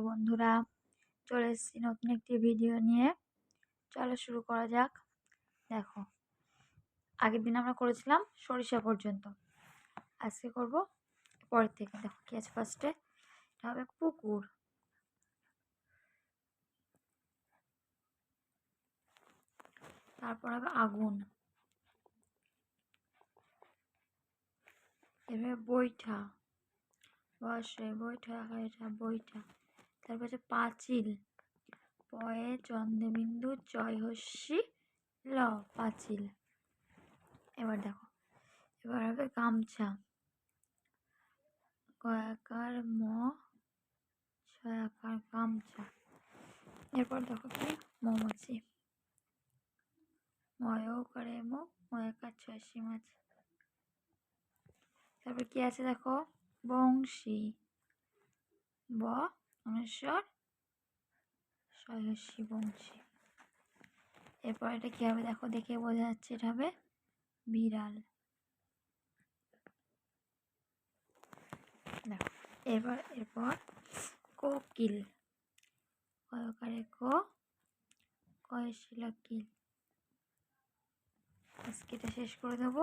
Hello বন্ধুরা, চলে এসেছি নতুন একটি ভিডিও নিয়ে। চলো শুরু করা যাক। দেখো, আগের দিন আমরা করেছিলাম সরিষা পর্যন্ত। আজকে করব পরের থেকে। দেখো কী আছে ফার্স্টে এটা হবে পুকুর। তারপর হবে আগুন। এভাবে বৈঠা। বসে বৈঠা এটা বৈঠা। তারপর হচ্ছে পাঁচিল। পয়ে চন্দ্রবিন্দু জয় হস্যি ল, পাঁচিল। এবার দেখো, এবার হবে গামছা। কয়াকার ম, ছয়াকার গামছা। এরপর দেখো কি? মৌমাছি। ময়ও করে মো, ময়াকার ছয় মাছ। তারপর কি আছে দেখো? বংশী। ব অনুস্বর সয়সী বংশী এরপর এটা কী হবে দেখো? দেখে বোঝা যাচ্ছে এটা হবে বিড়াল। দেখো, এরপর এরপর কোকিল। কয়কারে কো? কয়শিলা কিল? আজকে এটা শেষ করে দেবো।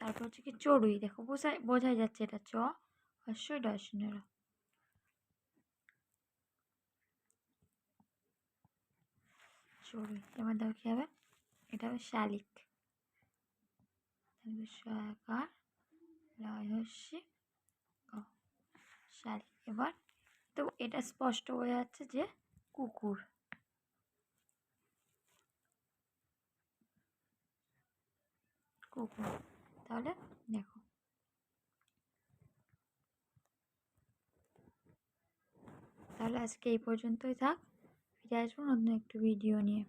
তারপর হচ্ছে কি চড়ুই। দেখো বোঝাই বোঝাই যাচ্ছে এটা চ। অশ্বই ডশনেরা চড়ুই এবার দেখো কী হবে? এটা হবে শালিক। ও শালিক। এবার তো এটা স্পষ্ট বোঝা যাচ্ছে যে কুকুর। কুকুর। তাহলে দেখো। তাহলে আজকে এই পর্যন্তই থাক। ফিরে আসব নতুন একটু ভিডিও নিয়ে।